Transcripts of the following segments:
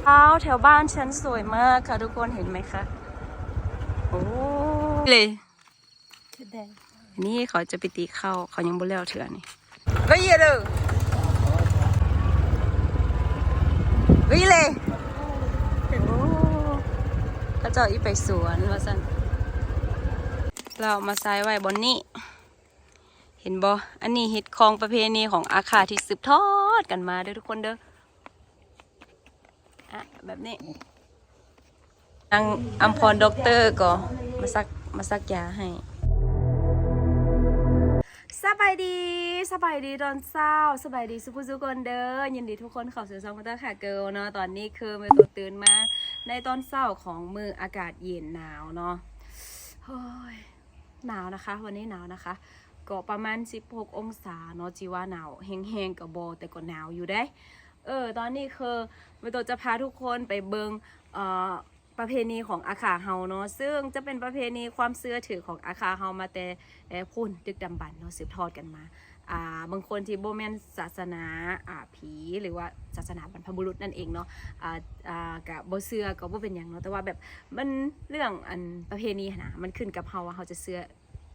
เท้าแถวบ้านฉันสวยมากค่ะทุกคนเห็นไหมคะ โอ้เลยนี่เขาจะไปตีเข้าเขายังบ่แล้วเถื่อนี่ก็เยอะเลยวิเลยโอ้ก็จาอีไปสวนว่าสันเราเอามาใส่ไว้บนนี้ เห็นบ่อันนี้เห็ดของประเพณีของอาคาที่สืบทอดกันมาเด้อทุกคนเด้อ อะแบบนี้นางอัมพรด็อกเตอร์ก็มาซักมาซักยาให้สบายดีสบายดีตอนเช้าสบายดีสุภุสุคนเด้อยินดีทุกคนเข้าสู่ซองพัตเตอร์ค่ะเกิลเนาะตอนนี้คือเมื่อตัวตื่นมาในตอนเช้าของมืออากาศเย็นหนาวเนาะเฮ้ยหนาวนะคะ วันนี้หนาวนะคะ ก็ประมาณ 16 องศาเนาะจีว่าหนาวแห้งๆกับโบแต่ก็หนาวอยู่ได้ เออ ตอนนี้คือเมื่อตัวจะพาทุกคนไปเบิงเอ่อประเพณีของอาขาเฮาเนาะซึ่งจะเป็นประเพณีความเชื่อถือของอาขาเฮามาแต่แต่พุ่นดึกดำบรรพ์เนาะสืบทอดกันมาอ่าบางคนที่โบแมนศาสนาอ่าผีหรือว่าศาสนาบรรพบุรุษนั่นเองเนาะอ่าอ่ากับโบเสือก็บ่เป็นอย่างเนาะแต่ว่าแบบมันเรื่องอันประเพณีหนะมันขึ้นกับเฮาว่าเฮาจะเชื่อ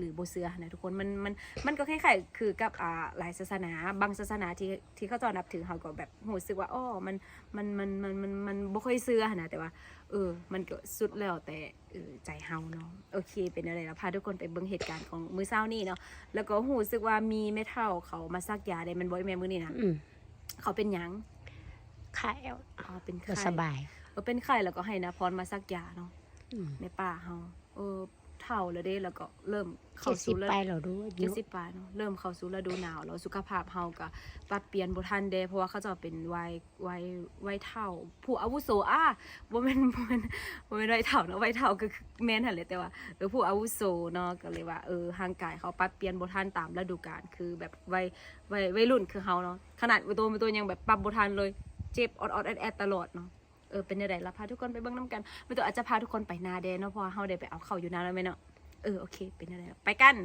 หรือโบเสือหั้นนะทุกคนมันมันมันก็คล้ายๆคือกับอ่าหลายศาสนา บางศาสนาที่ที่เขาเจอนับถือเฮาก็แบบรู้สึกว่าอ้อมันมันมันมันมันมันบ่ค่อยเชื่อหั้นนะแต่ว่าเออมันก็สุดแล้วแต่เออใจเฮาเนาะโอเค เป็นอะไรแล้วพาทุกคนไปเบิ่งเหตุการณ์ของมื้อเช้านี่เนาะแล้วก็หูสึกว่ามีแม่เฒ่าเขามาซักยาได้มันบ่อยแม่มื้อนี่นะอืมเขาเป็นหยังขายเอาอ๋อเป็นก็ไข้สบายเออเป็นไข้แล้วก็ให้นะพรมาซักยาเนาะอืมแม่ป้าเฮาเออเฒ่าแล้วเด้แล้วก็เริ่มเจ็เข้าดสิบสู่ฤไปดูเราดูอายุ เจ็ดสิบปลายเนาะเริ่มเข้าสู่ฤดูหนาวแล้วสุขภาพเฮาก็ปรับเปลี่ยนบ่ทันเด้เพราะว่าเขาเจะเป็นวัยวัยวัยเฒ่า ผู้อาวุโสอะบ่แม่นบ่แม่นบ่แม่นวัยเฒ่าเนาะวัยเฒ่าก็คือแม่นหั่นแหละแต่ว่าเออผู้อาวุโสเนาะก็เลยว่าเออร่างกายเขาปรับเปลี่ยนบ่ทันตามฤดูกาลคือแบบวัยวัยวัยรุ่นคือเฮาเนาะขนาดตัวเป็นตัวยังแบบปรับบ่ทันเลยเจ็บออดๆแอดๆตลอดเนาะ เออเป็นจังไดล่ะพาทุกคนไปเบิ่งนํกันไม่ตัวอาจจะพาทุกคนไปนาแดนเนาะเพราะว่าเฮาได้ไปเอาเข้าอยู่นาแล้วแม่เนาะเออโอเค เป็นจังไดล่ะไปกัน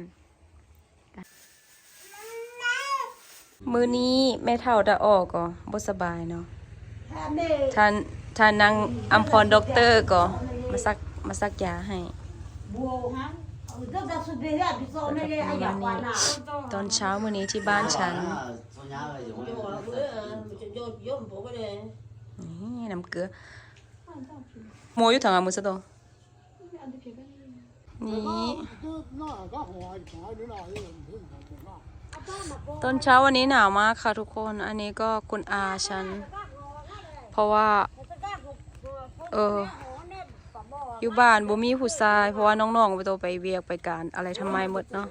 มือนี้แม่เท่าดาออกก็บ่สบายเนาะท่านท่านนางอัมพรด็อกเตอร์ก็มาซักมาซักยาให้ตอนเช้ามื้อนี้ที่บ้านฉัน นี่น้ำเกลือโมอยู่ทางอะมือซะตัวนี่ตอนเช้าวันนี้หนาวมากค่ะทุกคน อันนี้ก็คุณอาฉัน เพราะว่า เออ อยู่บ้านบ่มีผู้ชาย เพราะว่าน้องๆไปโตไปเวียกไปการอะไรทำไมหมดเนาะ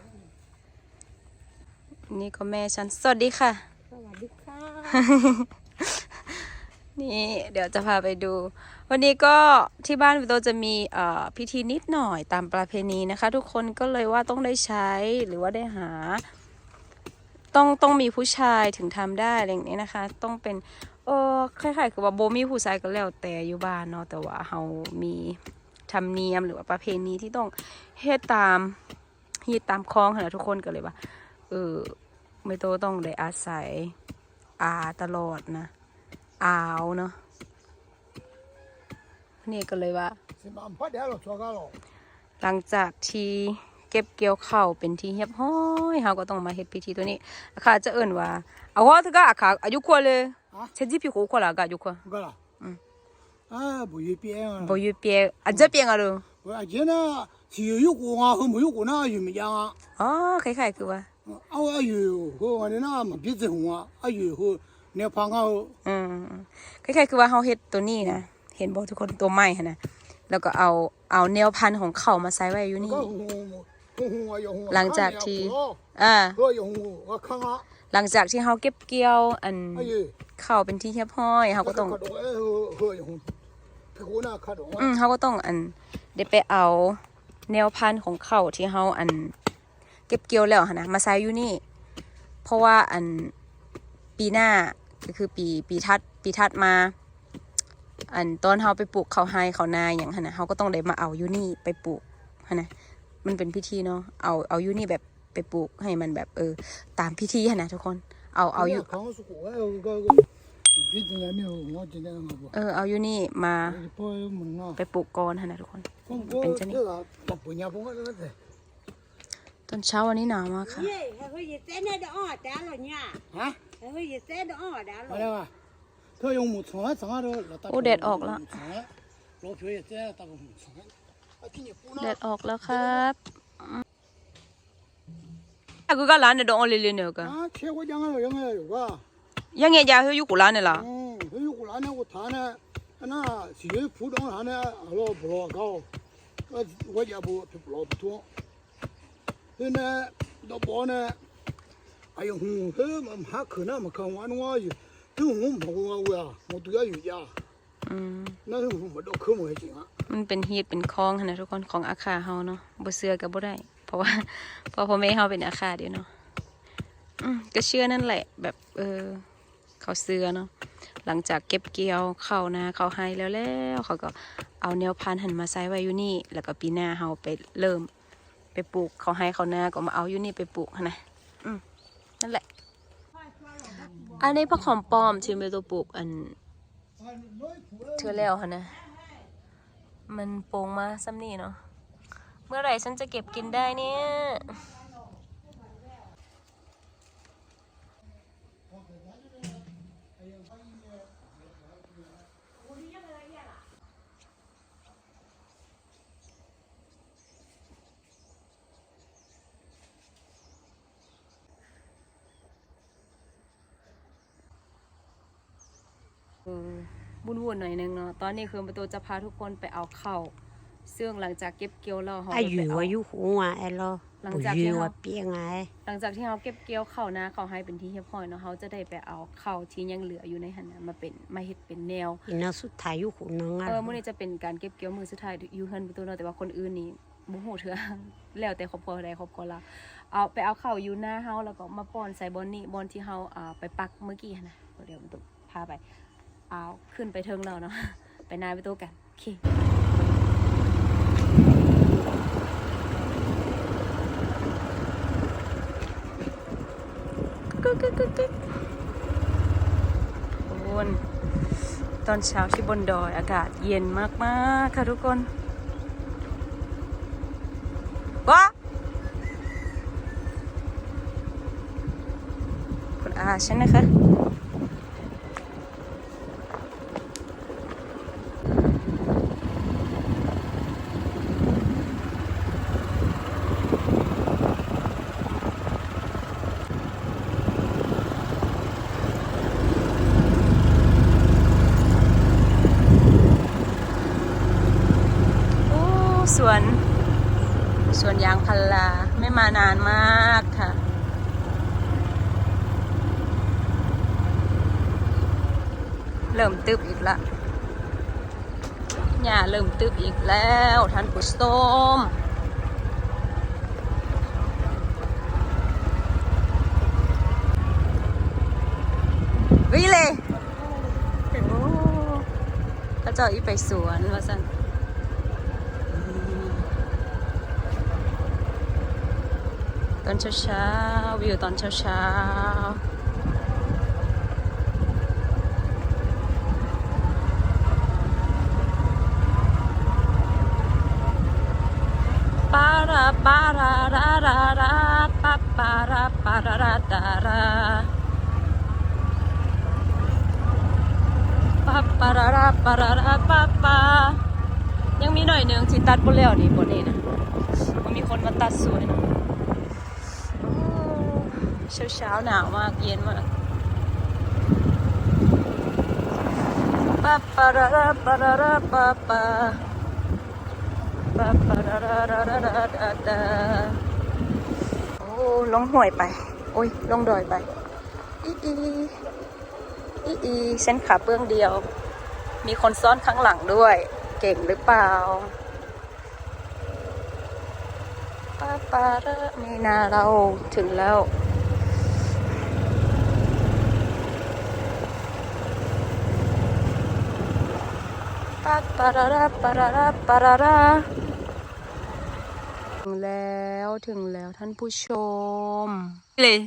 นี่ก็แม่ฉัน สวัสดีค่ะ สวัสดีค่ะ นี่เดี๋ยวจะพาไปดู วันนี้ก็ที่บ้านวิโตจะมีพิธีนิดหน่อยตามประเพณีนะคะ ทุกคนก็เลยว่าต้องได้ใช้หรือว่าได้หา ต้องต้องมีผู้ชายถึงทำได้อะไรอย่างนี้นะคะ ต้องเป็นเออคล้ายๆคือว่าโบมีผู้ชายก็แล้วแต่อยู่บ้านเนาะแต่ว่าเฮามีธรรมเนียมหรือว่าประเพณีที่ต้องเฮ็ดตามเฮ็ดตามคล้องค่ะทุกคนก็เลยว่าเออไม่โตต้องได้อาศัยอาตลอดนะ อ้าวเนาะนี่ก็เลยว่า หลังจากที่เก็บเกี่ยวข้าวเป็นที่เรียบร้อยเราก็ต้องมาเฮ็ดพิธีตัวนี้อาคาจะเอิ่นว่าเอาว่าถึงก็อาคาอายุขว่เลยเชจิพี่โคขว่าละก็อายุขว่ก็ละอืมอ่าบ่อยู่เปียงบ่ยู่เปียงอาจจะเปียงอะลูกว่าเจน่ะสิอยู่กูงาหมูอยู่กูน่ะอยู่ไม่ยังอ่อ๋ครๆคือว่าเอาอายุขวอันนี้น่ะมันพิดจริงอะอายุโห เนี่ยพองเขาอืมแคล้ายๆคือว่าเขาเห็ดตัวนี้นะเห็นบอกทุกคนตัวใหม่นะแล้วก็เอาเอาแนวพันธุ์ของเขามาใส่ไว้อยู่นี่ หลังจากที่อ่าหลังจากที่เขาเก็บเกี่ยว อันเข่าเป็นที่เรียบร้อยเขาก็ต้องอืมเขาก็ต้องอันเดี๋ยวไปเอาแนวพันธุ์ของเขาที่เขาอัน เก็บเกี่ยวแล้วนะมาใส่อยู่นี่ เพราะว่าอันปีหน้า ก็คือปีปีทัดปีทัดมา อันต้นเฮาไปปลูกเขาไฮเขานาอย่างฮะนะเฮาก็ต้องได้มาเอายูนี่ไปปลูกฮะนะมันเป็นพิธีเนาะเอาเอายูนี่แบบไปปลูกให้มันแบบเออ ตามพิธีฮะนะทุกคน เอาเอายูเออเอายูนี่มาไปปลูกก่อนฮะนะทุกคนเป็นเจ้นี่ตอนเช้าวันนี้หนาวมากค่ะ Ye, hay hơi gì té này đó đã rồi nha. ฮะ Hay hơi gì té đó đã อะ rồi. ไรวะเธอ用หมูสองสองเราตัดรอเพียเจ้าตัดหมูสองที่นี่ปูแดนะดออกแล้วครับอะกูก็ร้านเดี๋ยวโดนเลยเลยเนอะกันอ่าเชื่อว่ายังไงยังไงอยู่ว่ายังไงยาเฮยอยู่กูร้านเนี่ยล่ะอืมเฮ้ยกูร้านเนี่ยกูทานเนี่ยอันน่ะสีผู้ดองทานเนี่ ยเราบล็อกเขาก็ว่าจะบุบล็อกตัวเฮ้ยเนี่ยดอกบอเนี่ยไอ้หูเฮ้ยมันหักขึ้นนะมัน看完我อยู่ถึงหูมันว่าว่ามันตัวอยู่ยา อืม นั่นหูมันดอกขึ้นมาจริงอ่ะ มันเป็นฮีตเป็นคลองหั่นนะทุกคนของอาคาเฮาเนาะบ่เชื่อก็บ่ได้ เพราะว่า เพราะพ่อแม่เฮาเป็นอาคาเดียวเนาะอืมก็เชื่อนั่นแหละ แบบเออ เขาเสือเนาะหลังจากเก็บเกี่ยวเข้านาเขาให้แล้วแล้วเขาก็เอาแนวพันธุ์หันมาใส่ไว้อยู่นี่ แล้วก็ปีหน้าเฮาไปเริ่ม ไปปลูกเขาให้เขานาก็มาเอาอยู่นี่ไปปลูกหั้นนะอืม นั่นแหละ อันนี้ผักหอมปลอมชิมไปตัวปลูกอันเธอแล้วค่ะนะ มันโป่งมาซ้ำนี่เนาะ เมื่อไหร่ฉันจะเก็บกินได้เนี่ย เออวุ่นๆหน่อยนึงเนาะตอนนี้คือประตูจะพาทุกคนไปเอาเข้าวซึ่งหลังจากเก็บเกี่ยวแล้วเรา Ai ไป dùi เอา qua du hủ à ai lo. Lần Bù giặc dùi nha qua không? bia ngài. หลังจากที่เราเก็บเกี่ยวเข้าวนะเขาให้เป็นที่เรียบร้อยเนาะเขาจะได้ไปเอาเข้าวที่ยังเหลืออยู่ในหันนะมาเป็นมาเฮ็ดเป็นแนว Thì nó xuất thải du hủ nó เออ ngon. มื้อนี้จะเป็นการเก็บเกี่ยวมือสุดท้ายอยู่เฮือนประตูเนาะแต่ว่าคนอื่นนี่บ่ฮู้เทื่อแล้วแต่ครอบครัวใดครอบครัวละเอาไปเอาเข้าวอยู่หน้าเฮาแล้วก็มาป้อนใส่บอนนี่บอนที่เฮาอ่าไปปักเมื่อกี้หั้นนะเดี๋ยวประตูพาไป เอาขึ้นไปเทิงเราเนาะไปนายไประตูกันโอเคกึกกึกกึกกึกบนตอนเช้าที่บนดอยอากาศเย็นมากๆค่ะทุกคนว้าคุณอาฉันนะคะ โอ้สวน ส วนยางพาราไม่มานานมากค่ะ เริ่มตึบอีกละหญ้าเริ่มตึบอีกแล้วท่านผู้ชมวิเลยโอ้ก็เจ้าอีไปสวนว่าสั่น ตอนเช้าๆวิวตอนเช้าๆปาราปาราราราราปาปาราปาราราดาราปาปาราราปาราราปาปายังมีหน่อยหนึ่งที่ตัดบนแล้วนี่บนนี้นะมันมีคนมาตัดสวยนะ เช้าเช้าๆหนาวมากเย็นมากปะปะระระปะระระปะปะปะปะระระระระระดาดาโอ้ลงห่วยไป โอ้ย ลงดอยไป อีอีอีอีเส้นขาเปื้องเดียว มีคนซ้อนข้างหลังด้วย เก่งหรือเปล่าปะปะระมีนาเราถึงแล้ว ปาปาราราปาราราปาราราถึงแล้วถึงแล้วท่านผู้ชม เลย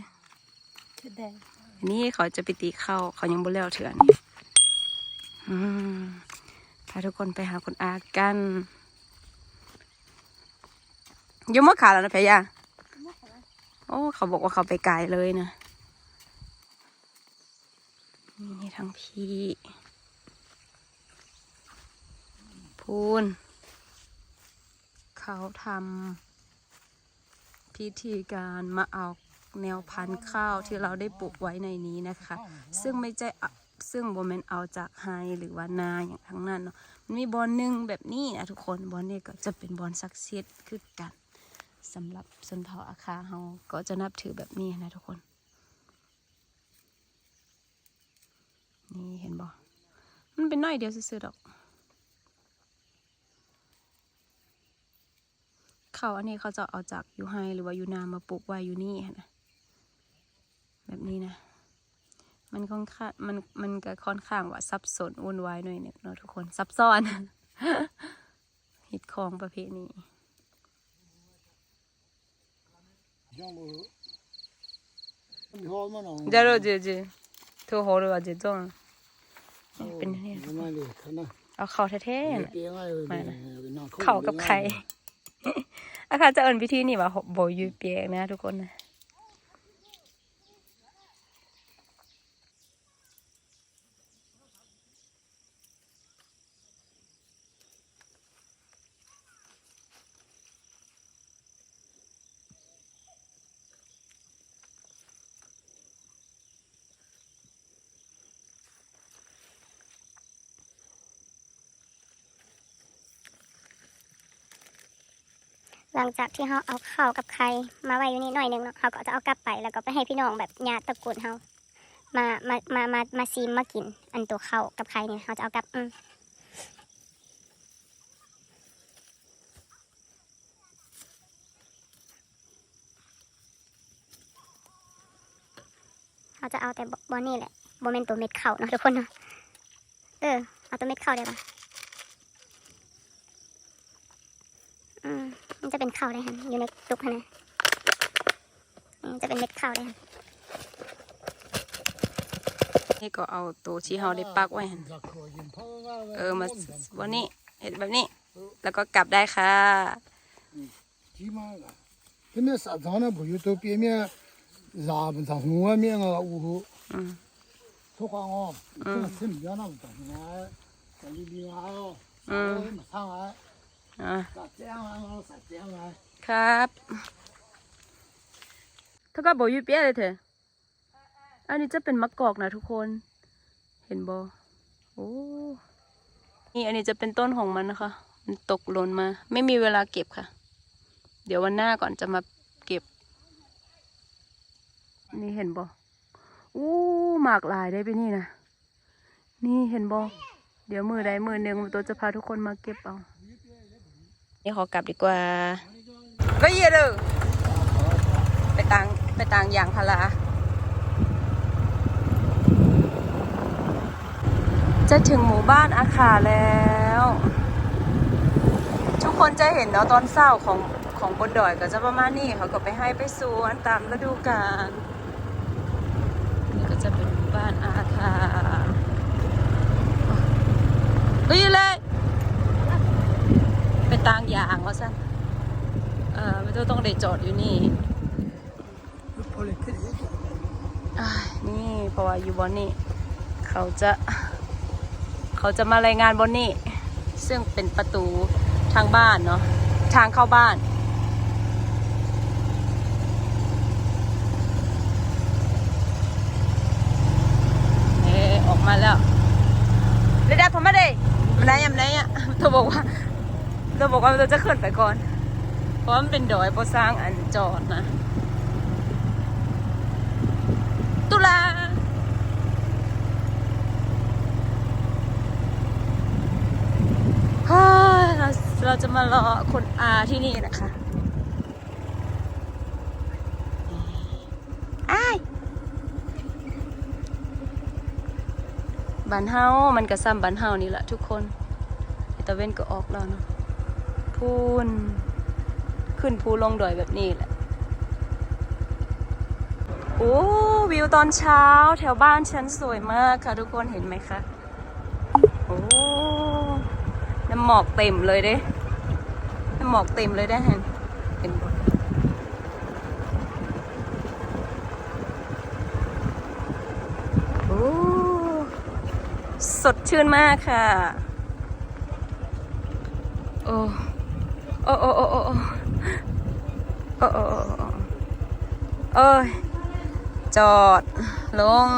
Thế đây. อันนี้เขาจะไปตีเข้าเขายังบ่แล้วเถื่อนนี่อืมพาทุกคนไปหาคุณอากันอยุ่มะขาแล้วนะเพยาโอ้เขาบอกว่าเขาไปไกลเลยนะนี่ทั้งพี่ พูน เขาทำพิธีการมาเอาแนวพันธุ์ข้าวที่เราได้ปลูกไว้ในนี้นะคะ ซึ่งไม่ใช่ซึ่งโบแมนเอาจากไฮหรือว่านาอย่างทั้งนั้นเนาะมันมีบอลหนึ่งแบบนี้นะทุกคนบอลนี้ก็จะเป็นบอลศักดิ์สิทธิ์คือกันสำหรับชนเผ่าอาคาเฮาก็จะนับถือแบบนี้นะทุกคน นี่เห็นบ่มันเป็นน้อยเดียวซื่อๆดอก เขาอันนี้เขาจะเอาจากอยู่ไฮหรือว่าอยู่นามาปลูกไว้อยู่นี่หั้นนะแบบนี้นะ มันค่อนข้างมันมันก็ค่อนข้างว่าซับซ้อนวุ่นวายหน่อยหนึงเนาะทุกคนซับซ้อน ฮิตของประเภทนี้ 像我，你好嘛喏。 เดี๋ยวเราจะจะโทรหาเราจะจ้องเป็นเนี่ย 我那里看那， เอาเข่าแท้ๆน่ะ 边啊有点那 เข่ากับไข่ อาคารจะเอินพิธีนี่ว่าโบยูเปียกนะทุกคนนะ หลังจากที่เราเอาข้าวกับไข่มาไว้อยู่นี่หน่อยหนึ่งเนาะเราก็จะเอากลับไปแล้วก็ไปให้พี่น้องแบบญาติตระกูลเรามามามามามาซีมมากิน อันตัวข้าวกับไข่เนี่ยเราจะเอากลับอืมเราจะเอาแต่บอนี่แหละโมเมนตัวเม็ดเข้าเนาะทุกคนเนาะเออเอาตัวเม็ดเข้าได้ปะอืม มันจะ เ็นข้าวได้ฮะอยู่ในตุ๊กนะจะเป็นเม็ดข้าวได้ฮะนี่ก็เอาตัวที่เราได้ปักไว้ฮะเออมาวันนี้เห็ดแบบนี้ แล้วก็กลับได้ค่ะที่มีสัตว์ท้องนะผู้ยุตัวเปียมีลาบสังหัวมีอะไรอูหูทุกข้างอ๋อซึ่งซึ่งเยอะนะแต่เนี่ยแต่ลีลีอ๋อมาทางอ๋อ 样啊，ครับถ้าก็บอกยูเปียเลยเถอะอันนี้จะเป็นมะกอกนะทุกคน เห็นบอโอ้นี่อันนี้จะเป็นต้นของมันนะคะ มันตกหล่นมา ไม่มีเวลาเก็บค่ะ เดี๋ยววันหน้าก่อนจะมาเก็บ นี่เห็นบออู้หมากลายได้ไปนี่นะ นี่เห็นบอเดี๋ยวมือใดมือหนึ่งตัวจะพาทุกคนมาเก็บเอา นี่ขอกลับดีกว่าก็เยอะเลยไปต่างไปต่างอย่างพาราจะถึงหมู่บ้านอาคาแล้ว ทุกคนจะเห็นเนาะตอนเศร้าของของบนดอยก็จะประมาณนี้เขาก็ไปให้ไปสวนตามฤดูกาลนี่ก็จะเป็นหมู่บ้านอาคาก็ยู่เลย ต่างอย่างว่าซะเออไม่ต้องต้องได้จอดอยู่นี่อ้ายนี่เพราะว่าอยู่บนนี่เขาจะเขาจะมารายงานบนนี่ซึ่งเป็นประตูทางบ้านเนาะทางเข้าบ้านเออออกมาแล้วเดี๋ยวๆผมไม่ได้มันไหนยังไงอะเธอบอกว่า เราบอกว่าเราจะขึ้นไปก่อน เพราะมันเป็นดอยพอสร้างอันจอดนะ ตุลาฮ่าเราเราจะมารอคนอาที่นี่นะคะอ้ายบ้านเฮามันก็ซ้ำบ้านเฮานี่แหละทุกคนตะเว้นก็ออกแล้วเนาะ พูน ขึ้นภูลงดอยแบบนี้แหละ โอ้วิวตอนเช้าแถวบ้านฉันสวยมากค่ะทุกคนเห็นไหมคะ โอ้น้ำหมอกเต็มเลยเด้ น้ำหมอกเต็มเลยได้เห็นเห็นโอ้สดชื่นมากค่ะ โอ้ โอ้โอ้โอ้โอ้โอ้โอ้โอ้ยจอด ลง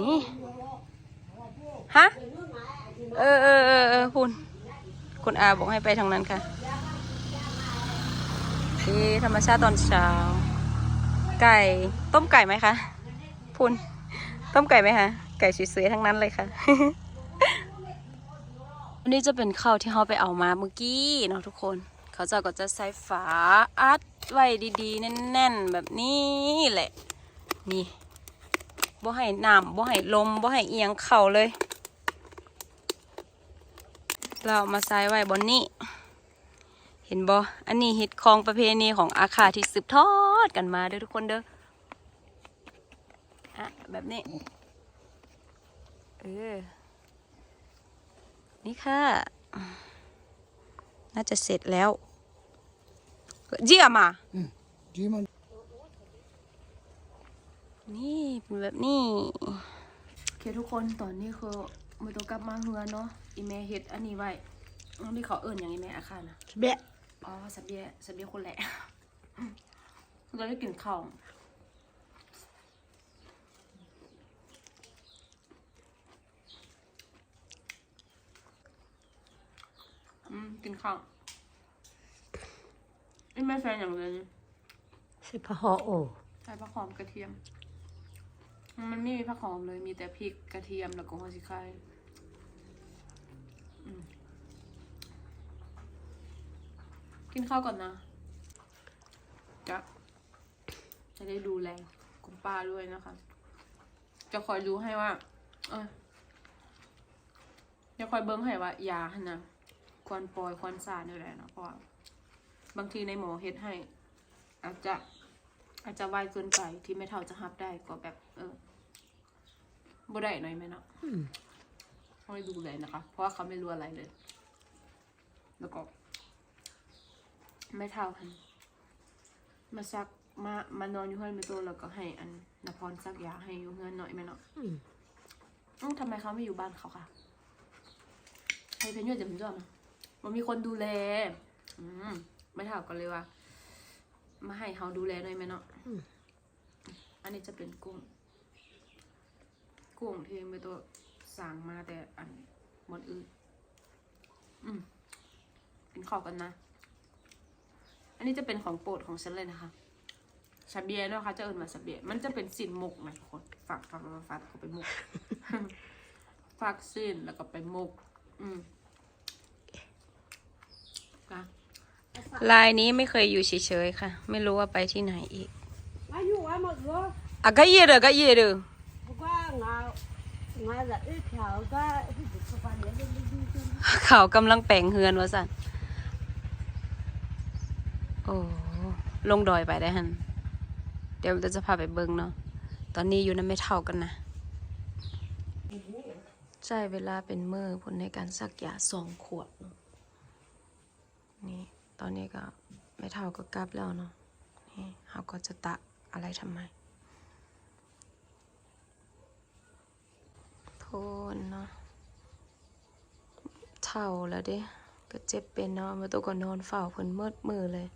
นี่ ฮะ เออเออเออเออคุณ คุณอาบอกให้ไปทางนั้นค่ะนี่ธรรมชาติตอนเช้า ไก่ ต้มไก่ไหมคะ พุน ต้มไก่ไหมคะ ไก่สวยๆทั้งนั้นเลยค่ะ นนี้จะเป็นข้าวที่เขาไปเอามาเมื่อกี้เนาะทุกคน เขาจะก็จะใส่ฝาอัดไว้ดีๆ แน่นๆ แบบนี้แหละ นี่บ่ให้น้ำบ่ให้ลมบ่ให้เอียงเข่าเลย เรามาใส่ไว้บนนี้ เห็นบ่อันนี้ฮิตของประเพณีของอาคาที่สืบทอดกันมาเด้อทุกคนเด้ออะแบบนี้ เออ นี่ค่ะ น่าจะเสร็จแล้วเจียมาဒီမှာนี่เป็นแบบนี้โอเคทุกคนตอนนี้คือมาตัวกลับมาเฮือนเนาะอีเมเฮ็ดอันนี้ไว้อันนี้เขาเอิ่นอย่างอีเมอาคารนะเบะอ๋อสับเบียสับเบียคนแหละเราได้กินข้าว อืมกินข้าวนี่ไม่ใช่อย่างเลยนี่สิพะฮอโอใส่ผักหอมกระเทียม มันไม่มีผักหอมเลย มีแต่พริกกระเทียมแล้วก็หัวชิคายอืมกินข้าวก่อนนะจะจะได้ดูแลคุณป้าด้วยนะคะ จะคอยดูให้ว่า เออจะคอยเบิ้งให้ว่า ยาหั่นนะ ควรปล่อยควรสาดนี่แหละเนาะเพราะว่าบางทีในหมอเฮ็ดให้ อาจจะอาจจะไวเกินไปที่ไม่เท่าจะฮับได้ก็แบบ เออบ่ได้หน่อยไหมเนาะต้องไปดูเลยนะคะ เพราะว่าเขาไม่รู้อะไรเลย แล้วก็ ไม่เท่ากันมาซักมามานอนอยู่เฮือนไม่โตแล้วก็ให้ อันนพรซักยาให้อยู่เฮือนหน่อยไหมเนาะอืมอืมทำไมเขาไม่อยู่บ้านเขาคะให้เพนยจะเป็นเรื่อง มันมีคนดูแล อืมไม่เท่ากันเลยว่า มาให้เขาดูแลหน่อยไหมเนาะอันนี้จะเป็นกุ้ง กุ้งที่ไม่ตัวสั่งมาแต่อันหมดอื่นอืมเป็นข้าวกันนะ อันนี้จะเป็นของโปรดของฉันเลยนะคะชาเบียด้วยค่ะจะเอิญมาชาเบีย มันจะเป็นสินหมกนะทุกคนฝากฝากฝากฝากเขาไปหมกฝากสินแล้วก็ไปหมก อืม นะลายนี้ไม่เคยอยู่เฉยๆค่ะ ไม่รู้ว่าไปที่ไหนอีกมาอยู่ว่าหมดเลยอะก็เยเด้อก็เยเด้อเพราะว่างางาละอึดเขาก็ที่อยู่กับบ้านเนี่ยดีดีดีเขากำลังแปลงเฮือนวะสันโอ้ลงดอยไปได้ฮันเดี๋ยวเราจะพาไปเบิ่งเนาะตอนนี้อยู่นั้นไม่เท่ากันนะใช่เวลาเป็นมือผลในการซักยาสองขวดเนาะ นี่ตอนนี้ก็ไม่เท่าก็กลับแล้วเนาะนี่เขาก็จะตักอะไรทำไมโทนเนาะเท่าแล้วเด้ก็เจ็บเป็นเนาะมาตัวก็นอนเฝ้าเพิ่นมืดมือเลย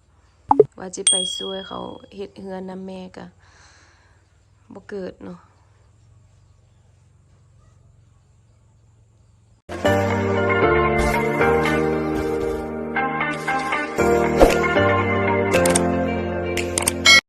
ว่าจะไปช่วยเขาเฮ็ดเฮือนนำแม่ก็บ่เกิดเนาะ